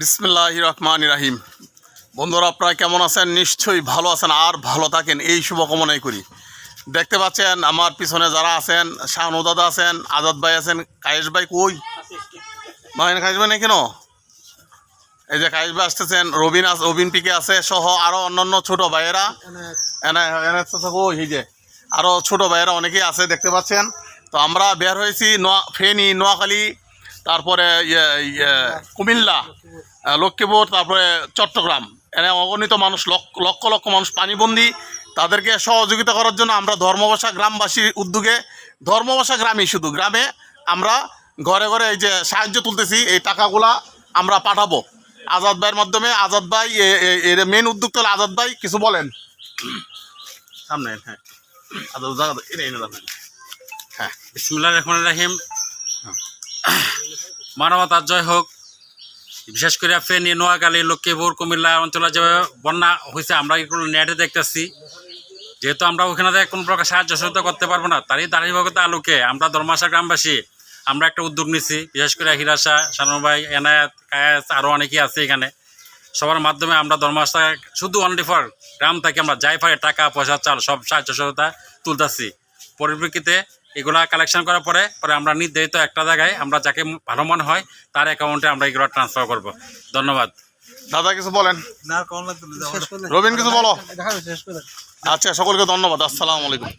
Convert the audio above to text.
বিসমিল্লাহ রহমান রাহিম। বন্ধুরা, আপনারা কেমন আছেন? নিশ্চয়ই ভালো আছেন আর ভালো থাকেন। এই শুভকামনাই করি। দেখতে পাচ্ছেন, আমার পিছনে যারা আছেন, শাহানু দাদা আছেন, আজাদ ভাই আছেন, কায়েশ ভাই কই? ভাই, কায়েশ ভাই নেই কেন? এই যে কায়েশ ভাই আসতেছেন, রবিন রবিন পিকে আছে, সহ আরও অন্যান্য ছোট ভাইয়েরা। এনে এনে কই, এই যে আরও ছোট ভাইয়েরা অনেকেই আছে, দেখতে পাচ্ছেন। তো আমরা বের হয়েছি নোয়া, ফেনী, নোয়াখালী তারপরে ইয়ে ইয়ে কুমিল্লা লক্ষ্মীপুর তারপরে চট্টগ্রাম। এনে অগণিত মানুষ লক্ষ লক্ষ লক্ষ মানুষ পানিবন্দি। তাদেরকে সহযোগিতা করার জন্য আমরা ধর্মবাসা গ্রামবাসীর উদ্যোগে ধর্মবাসা গ্রামই শুধু গ্রামে আমরা ঘরে ঘরে এই যে সাহায্য তুলতেছি এই টাকাগুলা আমরা পাঠাবো। আজাদ ভাইয়ের মাধ্যমে আজাদ ভাই এর মেন উদ্যোগ তাহলে আজাদ ভাই কিছু বলেন? সামনে হ্যাঁ। আজাদ হ্যাঁ। বিসমুল্লাহ রহমান রাহিম। মানবতার জয় হোক। বিশেষ করে ফেনী, নোয়াখালী, লক্ষ্মীপুর, কুমিল্লা অঞ্চলে যেভাবে বন্যা হয়েছে, আমরা এগুলো নেটে দেখতেছি। যেহেতু আমরা ওখানে কোনো প্রকার সাহায্য সহায়তা করতে পারব না, তারই ধারাবাহিকতা আলোকে আমরা ধর্মাশা গ্রামবাসী, আমরা একটা উদ্যোগ নিছি। বিশেষ করে হিরাশা শানু ভাই এনায়াত, কায়াস আরও অনেকেই আছে এখানে। সবার মাধ্যমে আমরা ধর্মাশা শুধু অনলি ফর গ্রাম থেকে আমরা যাই পারে, টাকা, পয়সা, চাল, সব সাহায্য সহায়তা তুলতেছি। পরিপ্রেক্ষিতে এগুলা কালেকশন করার পরে পরে আমরা নির্ধারিত একটা জায়গায় আমরা যাকে ভালো মনে হয় তার অ্যাকাউন্টে আমরা এগুলো ট্রান্সফার করব। ধন্যবাদ। দাদা কিছু বলেন? না কোন কিছু বলো? আচ্ছা সকলকে ধন্যবাদ আসসালামু আলাইকুম।